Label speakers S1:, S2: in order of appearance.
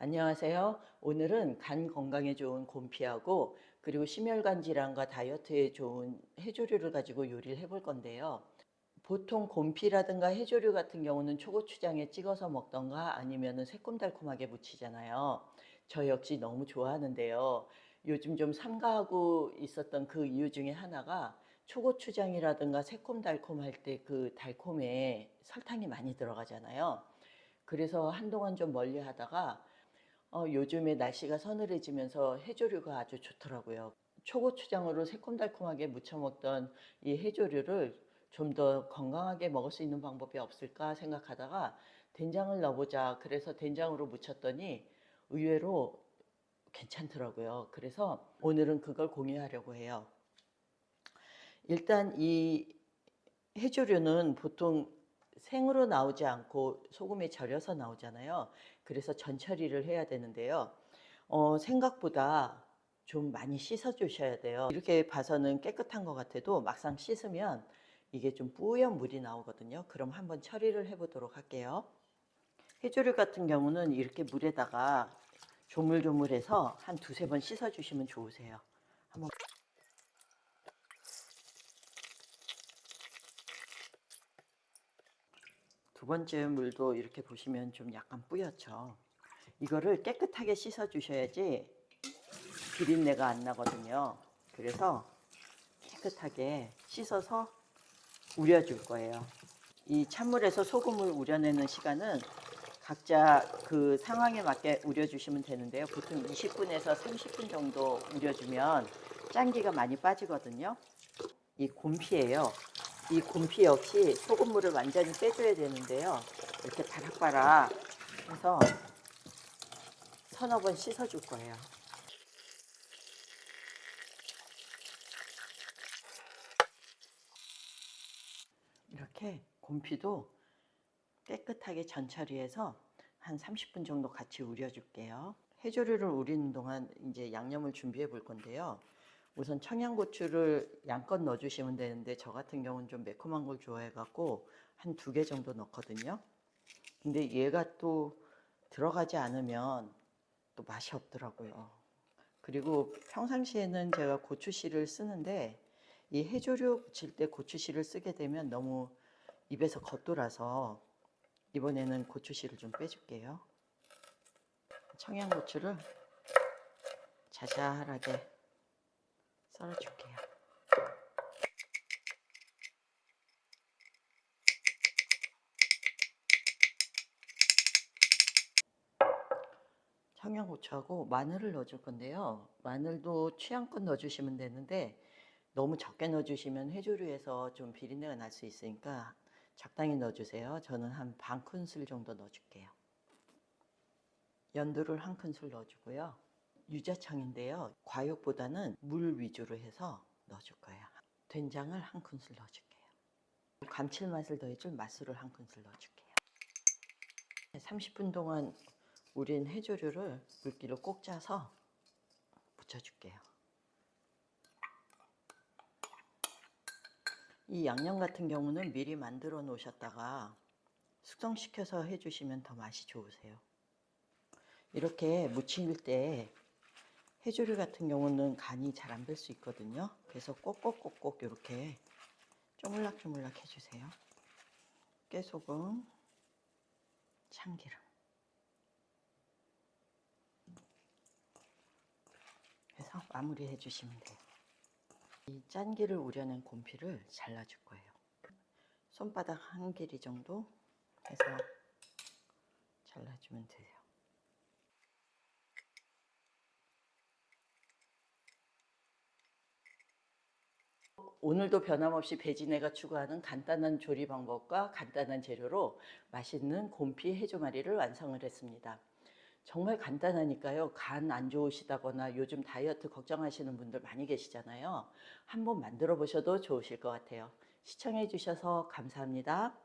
S1: 안녕하세요. 오늘은 간 건강에 좋은 곰피하고 그리고 심혈관 질환과 다이어트에 좋은 해조류를 가지고 요리를 해볼 건데요. 보통 곰피라든가 해조류 같은 경우는 초고추장에 찍어서 먹던가 아니면은 새콤달콤하게 무치잖아요. 저 역시 너무 좋아하는데요. 요즘 좀 삼가하고 있었던 그 이유 중에 하나가 초고추장이라든가 새콤달콤할 때 그 달콤에 설탕이 많이 들어가잖아요. 그래서 한동안 좀 멀리 하다가 어, 요즘에 날씨가 서늘해지면서 해조류가 아주 좋더라고요. 초고추장으로 새콤달콤하게 무쳐 먹던 이 해조류를 좀 더 건강하게 먹을 수 있는 방법이 없을까 생각하다가 된장을 넣어보자. 그래서 된장으로 무쳤더니 의외로 괜찮더라고요. 그래서 오늘은 그걸 공유하려고 해요. 일단 이 해조류는 보통 생으로 나오지 않고 소금에 절여서 나오잖아요. 그래서 전처리를 해야 되는데요. 어, 생각보다 좀 많이 씻어 주셔야 돼요. 이렇게 봐서는 깨끗한 것 같아도 막상 씻으면 이게 좀 뿌연 물이 나오거든요. 그럼 한번 처리를 해보도록 할게요. 해조류 같은 경우는 이렇게 물에다가 조물조물해서 한 두세 번 씻어 주시면 좋으세요. 한번 두 번째 물도 이렇게 보시면 좀 약간 뿌옇죠. 이거를 깨끗하게 씻어 주셔야지 비린내가 안 나거든요. 그래서 깨끗하게 씻어서 우려줄 거예요. 이 찬물에서 소금을 우려내는 시간은 각자 그 상황에 맞게 우려주시면 되는데요. 보통 20분에서 30분 정도 우려주면 짠기가 많이 빠지거든요. 이 곰피예요. 이 곰피 역시 소금물을 완전히 빼줘야 되는데요. 이렇게 바락바락 해서 서너 번 씻어줄 거예요. 이렇게 곰피도 깨끗하게 전처리해서 한 30분 정도 같이 우려줄게요. 해조류를 우리는 동안 이제 양념을 준비해 볼 건데요. 우선 청양고추를 양껏 넣어주시면 되는데 저 같은 경우는 좀 매콤한 걸 좋아해갖고 한 두 개 정도 넣거든요. 근데 얘가 또 들어가지 않으면 또 맛이 없더라고요. 그리고 평상시에는 제가 고추씨를 쓰는데 이 해조류 부칠 때 고추씨를 쓰게 되면 너무 입에서 겉돌아서 이번에는 고추씨를 좀 빼줄게요. 청양고추를 자잘하게 썰어줄게요. 청양고추하고 마늘을 넣어줄 건데요. 마늘도 취향껏 넣어주시면 되는데 너무 적게 넣어주시면 해조류에서 좀 비린내가 날 수 있으니까 적당히 넣어주세요. 저는 한 반 큰술 정도 넣어줄게요. 연두를 한 큰술 넣어주고요. 유자청인데요. 과육보다는 물 위주로 해서 넣어줄 거예요. 된장을 한 큰술 넣어줄게요. 감칠맛을 더해줄 맛술을 한 큰술 넣어줄게요. 30분 동안 우린 해조류를 물기로 꼭 짜서 묻혀줄게요. 이 양념 같은 경우는 미리 만들어 놓으셨다가 숙성시켜서 해주시면 더 맛이 좋으세요. 이렇게 무칠 때 해조류 같은 경우는 간이 잘안별수 있거든요. 그래서 꼭꼭꼭꼭 이렇게 쪼물락쪼물락 해주세요. 깨소금, 참기름. 해서 마무리 해주시면 돼요. 이 짠기를 우려낸 곰피를 잘라줄 거예요. 손바닥 한 길이 정도 해서 잘라주면 돼요. 오늘도 변함없이 배진애가 추구하는 간단한 조리 방법과 간단한 재료로 맛있는 곰피 해조마리를 완성을 했습니다. 정말 간단하니까요. 간 안 좋으시다거나 요즘 다이어트 걱정하시는 분들 많이 계시잖아요. 한번 만들어 보셔도 좋으실 것 같아요. 시청해 주셔서 감사합니다.